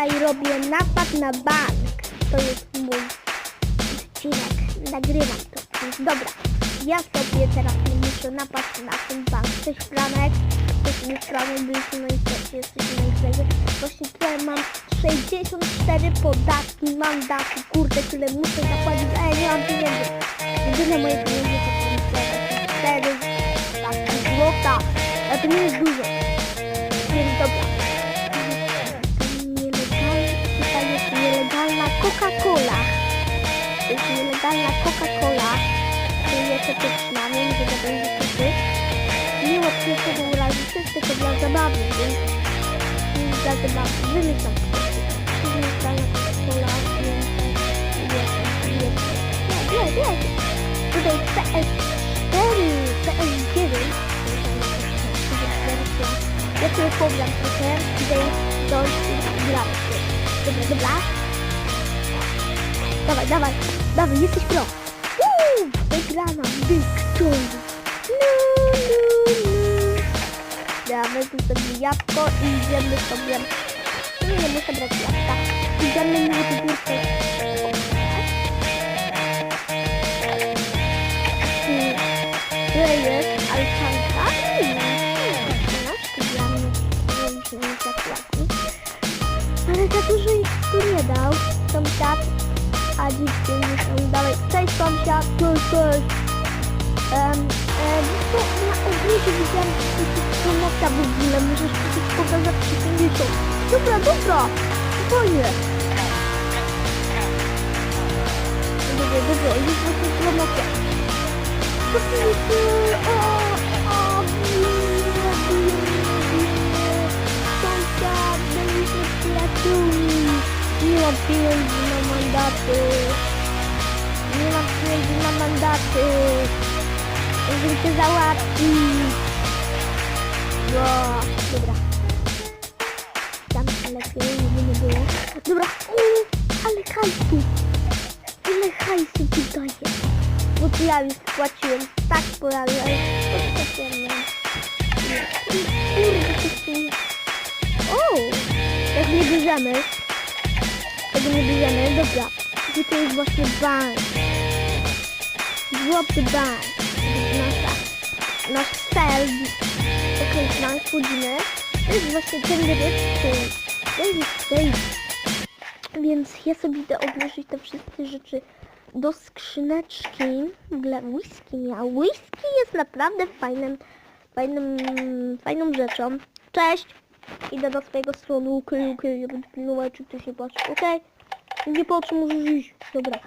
Dzisiaj robię napad na bank. To jest mój odcinek. Nagrywam to. Więc dobra. Ja sobie teraz muszę napaść na ten bank. Cześć Franek. Jesteśmy z Franek, byliśmy na imprezie. Jesteśmy na. Właśnie tutaj mam 64 podatki, mandaty. Kurde, tyle muszę zapłacić. Ej, nie mam pieniędzy. Jedyne moje pieniądze to są 4 tak, złota. A to nie jest dużo. naturalna Coca-Cola, który niestety z nami, nie będzie kupić. Miło przyszedł urazić, to tylko dla zabawy, więc dla zabawy wymyślam naturalna Coca-Cola, więc jest, jest, jest, jest. Tutaj PS4, PS9, ja sobie pogram trochę, idę dojść i grać. Dobra, dobra. Dawaj, dawaj, dawaj, jesteś pro. Uuu, wygrana, Victor. No, no, no. Damy tu sobie jabłko i idziemy sobie... Nie, nie muszę brać jabłka. Idziemy na górkę. Tutaj jest zapłacić. Ale za dużo ich tu nie dał. Sąsiad, a już tam dalej. Cześć sąsiad, cześć, cześć. Um, um, to na ogrodzie widziałem promota w ogóle. Możesz kupić pokazać 50. Dobra, dobra. Spokojnie. Dobra, dobra, już właśnie promocja. Ty jest? O, o. Sąsiad, byliśmy przyjaciółmi. Nie mam pieniędzy mandaty. Nie mam pieniędzy na mandaty. Żeby cię załatwić. No, dobra. Tam lepiej, żeby nie było. Dobra, o, ale hajsu. Ile hajsu tu daje? Bo to ja już płaciłem tak poradę, ale to co nie Kurde, to się... O! Jak nie bierzemy, tego nie bierzemy, dobra. Gdzie to jest właśnie bank? The bank. Nasza, nasz cel. Okej, okay, bank. To jest właśnie ten ryb, to jest tej. Więc ja sobie idę odłożyć te wszystkie rzeczy do skrzyneczki. Ogóle whisky miał. Whisky jest naprawdę fajnym, fajnym, fajną rzeczą. Cześć! Idę do swojego stronu, okay. ja będę pilnować, czy ktoś nie patrzy, okej? Okay? Nie patrzy, możesz iść. Dobra.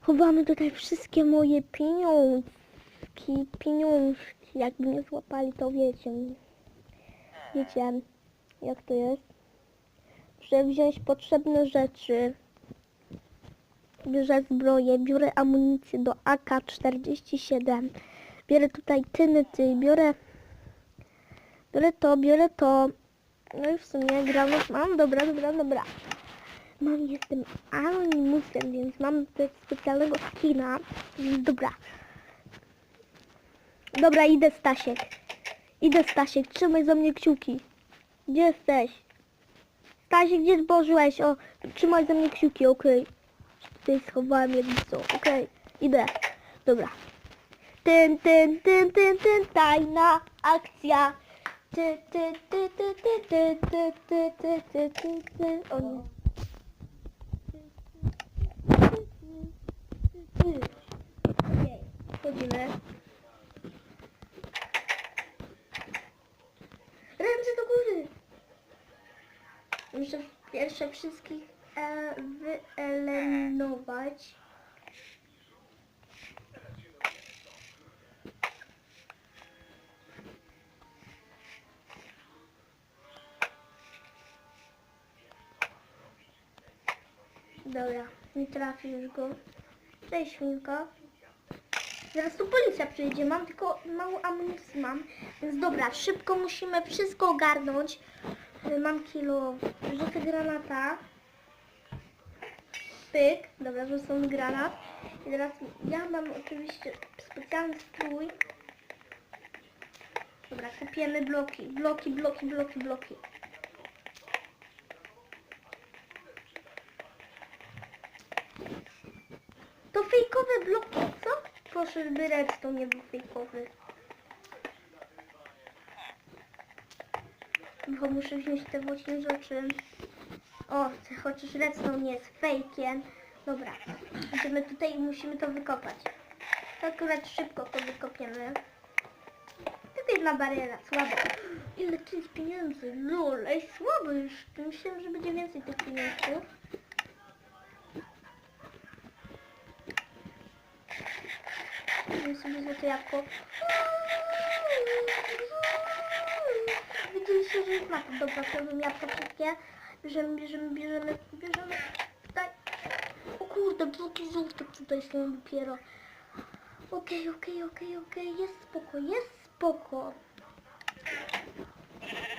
Chowamy tutaj wszystkie moje pieniążki, pieniążki. Jakby mnie złapali, to wiecie. Wiecie, jak to jest. Muszę wziąć potrzebne rzeczy. Biorę zbroję, biorę amunicję do AK-47. Biorę tutaj tynyty, biorę... Biorę to, biorę to. No i w sumie gram mam. Dobra, dobra, dobra. Mam, jestem animusem, więc mam tego specjalnego skina. Dobra. Dobra, idę Stasiek. Idę Stasiek, trzymaj za mnie kciuki. Gdzie jesteś? Stasiek, gdzie zbożyłeś? O, trzymaj za mnie kciuki, okej. Tutaj schowałem jedno co, okej. Idę. Dobra. Tyn, tyn, tyn, tyn, tyn, tajna akcja. Ty, ty, ty, ty, ty, ty, ty, ty, ty, ty, ty, ty. O nie. Okej, wchodzimy. Ręce do góry. Muszę pierwsze wszystkich e, wyeliminować. Dobra, nie trafi już go. Cześć świnka. Zaraz tu policja przyjdzie, mam tylko mało amunicji mam. Więc dobra, szybko musimy wszystko ogarnąć. Mam kilo rzuty granata. Pyk, dobra, rzucam granat. I teraz ja mam oczywiście specjalny strój. Dobra, kupiemy bloki, bloki, bloki, bloki, bloki. Bloki, co? Proszę, żeby redstone nie był fejkowy. Bo muszę wziąć te właśnie rzeczy. O, chociaż redstone nie jest fejkiem. Dobra, idziemy tutaj i musimy to wykopać. To akurat szybko to wykopiemy. Tylko jedna bariera, słabo. Ile jest pieniędzy? Lol, ej, słabo już. Myślałem, że będzie więcej tych pieniędzy. Weźmy sobie złote jabłko. Widzieliście, że jest mapa. Dobra, to bym jabłka wszystkie. Bierzemy, bierzemy, bierzemy, bierzemy. Tutaj. O kurde, bloki żółte tutaj są dopiero. Okej, okej, okej, okej, jest spoko, jest spoko.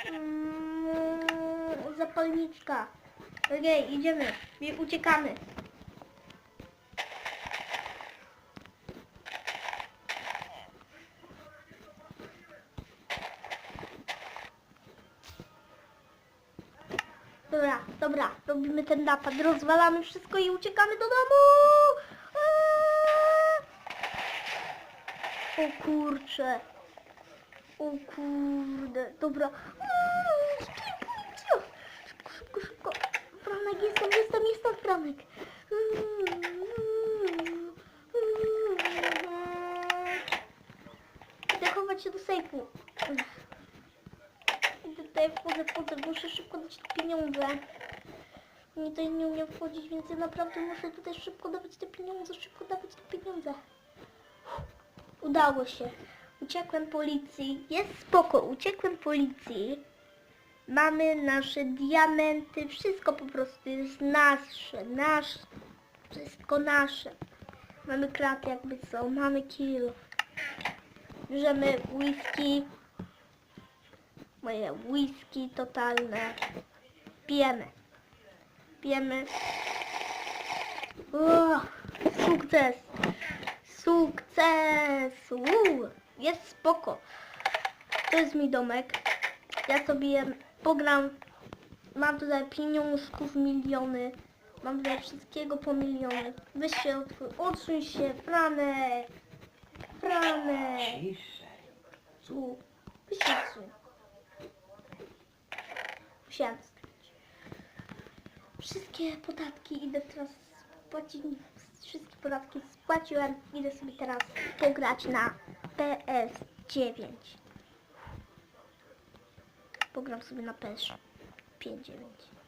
Mm, zapalniczka. Okej, idziemy i uciekamy. Robimy ten napad, rozwalamy wszystko i uciekamy do domu! Eee! O kurcze. O kurde, dobra. Szybko, szybko, szybko. Franek, jestem, jestem, jestem, Franek. Idę chować się do sejfu. Idę tutaj, wchodzę, wchodzę, muszę szybko dać pieniądze. Nie tutaj nie umiem wchodzić, więc ja naprawdę muszę tutaj szybko dawać te pieniądze, szybko dawać te pieniądze. Udało się. Uciekłem policji. Jest spoko, uciekłem policji. Mamy nasze diamenty, wszystko po prostu jest nasze, nasze. Wszystko nasze. Mamy kratę jakby co, mamy kilo. Bierzemy whisky. Moje whisky totalne. Pijemy. Pijemy. O, sukces. Sukces! Uuu, jest spoko. To jest mój domek. Ja sobie pogram. Mam tutaj pieniążków miliony. Mam tutaj wszystkiego po miliony. Weź się, odsuń się, Franek. Franek. Ciszej. Tu. Musiałam wstać. Wszystkie podatki idę teraz spłacić. Wszystkie podatki spłaciłem. Idę sobie teraz pograć na PS9. Pogram sobie na PS5 9.